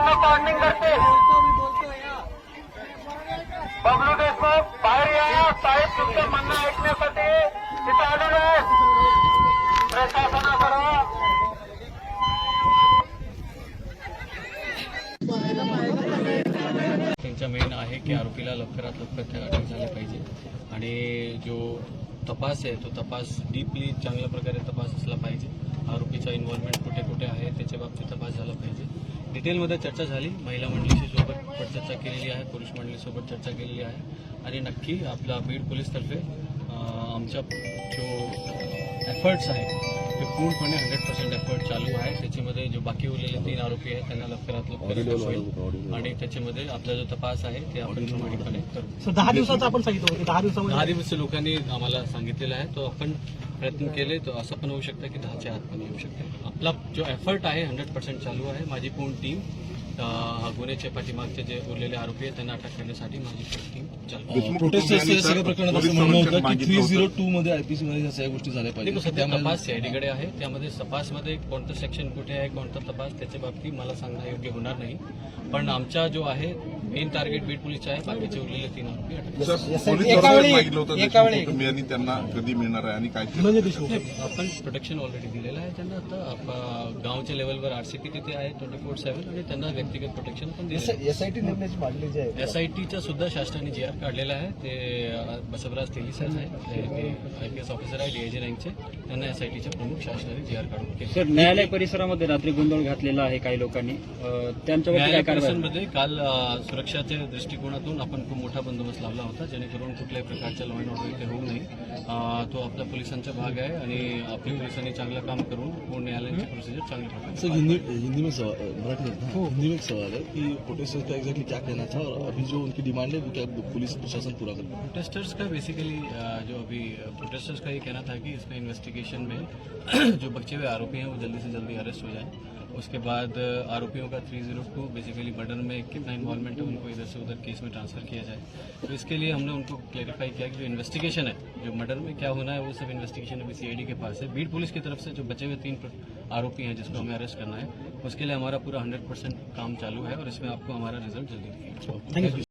सर्वांना कॉर्निंग करते. बबलू देशमुख बाहेर या. साहेब तुमचं म्हणणं ऐकण्यासाठी तिथं आलेलो आहे. प्रशासनाकडं. त्यांच्या मेन आहे की आरोपीला लवकरात लवकर त्या अटक झाली पाहिजे. आणि जो तपास आहे तो तपास डीपली चांगल्या प्रकारे तपास असला पाहिजे. आरोपीचा इन्व्हॉल्वमेंट कुठे कुठे आहे त्याच्या बाबतीत तपास झाला पाहिजे. डिटेलमध्ये चर्चा झाली. महिला मंडळीशी सोबत पण चर्चा केलेली आहे. पुरुष मंडळीसोबत चर्चा केलेली आहे. आणि नक्की आपला बीड पोलीसतर्फे आमच्या जो एफर्ट्स आहेत ते पूर्णपणे हंड्रेड पर्सेंट एफर्ट चालू आहे. त्याच्यामध्ये जो बाकी उरलेले तीन आरोपी आहेत त्यांना लवकरात लवकर होईल. आणि त्याच्यामध्ये आपला जो तपास आहे ते आपण प्रामाणिकपणे करू. दहा दिवसाचं आपण सांगितलं होतं. दहा दिवसामध्ये दहा दिवस लोकांनी आम्हाला सांगितलेलं आहे. तो आपण प्रयत्न केले तर असं पण होऊ शकतं की दहाच्या आत पण येऊ शकते. आपला जो एफर्ट आहे हंड्रेड पर्सेंट चालू आहे. माझी पूर्ण टीम गुन्ह्याच्या पाठीमागचे जे उरलेले आरोपी आहेत त्यांना अटक करण्यासाठी माझी टीम हे थ्री झिरो टू मध्ये आयपीसी मध्ये सगळ्या गोष्टी झाल्या पाहिजे सध्या तपास सीआयडीकडे आहे त्यामध्ये तपासमध्ये कोणतं सेक्शन कुठे आहे कोणता तपास त्याच्या बाबतीत मला सांगणं योग्य होणार नाही. पण आमचा जो आहे मेन टार्गेट बीड पोलीसचा आहे बाकीचे उरलेले तीन आरोपी पोलीस त्यांना कधी मिळणार आहे आणि काय म्हणजे आपण प्रोटेक्शन ऑलरेडी दिलेलं आहे त्यांना. आता आप- गावच्या लेवलवर आरसीपी तिथे आहे ट्वेंटी फोर सेव्हन आणि त्यांना व्यक्तिगत प्रोटेक्शन पण एसआयटी नेमण्याची मागणी जी आहे. एसआयटीचा सुद्धा शासनाने जी आर काढलेला आहे ते बसवराज तेली साहेब आहे ते- आय पी एस ऑफिसर आहे डीआयजी रँकचे त्यांना एसआयटीचे प्रमुख शासनाने जी आर काढून सर न्यायालय परिसरामध्ये रात्री गोंधळ घातलेला आहे काही लोकांनी. कारवाई? परिसरमध्ये काल सुरक्षाच्या दृष्टिकोनातून आपण खूप मोठा बंदोबस्त लावला होता जेणेकरून कुठल्याही प्रकारच्या लॉ अँड ऑर्डर इथे होऊ नये. तो आपल्या पोलिसांचा भाग आहे आणि आपल्या पोलिसांनी चांगलं काम करून पूर्ण न्यायालयाची प्रोसिजर सर हिंदी हिंदी में मराठी हाँ, हिंदी में एक सवाल है कि प्रोटेस्टर्स का एग्जैक्टली क्या कहना था और अभी जो उनकी डिमांड है, वो क्या पुलिस प्रशासन पूरा कर प्रोटेस्टर्स का बेसिकली जो अभी प्रोटेस्टर्स का ये कहना था कि इसमें इन्वेस्टिगेशन में जो बच्चे हुए आरोपी हैं, वो जल्दी से जल्दी अरेस्ट हो जाए। उसके बाद आरोपियों का 302 बेसिकली मर्डर में कितना इन्वॉल्वमेंट है, उनको इधर से उधर केस में ट्रांसफ़र किया जाए। तो इसके लिए हमने उनको क्लैरिफाई किया कि जो इन्वेस्टिगेशन है, जो मर्डर में क्या होना है, वो सब इन्वेस्टिगेशन अभी सीआईडी के पास है। बीड पुलिस की तरफ़ से जो बचे हुए तीन आरोपी हैं जिसको हमें अरेस्ट करना है, उसके लिए हमारा पूरा हंड्रेड काम चालू है और इसमें आपको हमारा रिज़ल्ट जल्दी दिखेगा।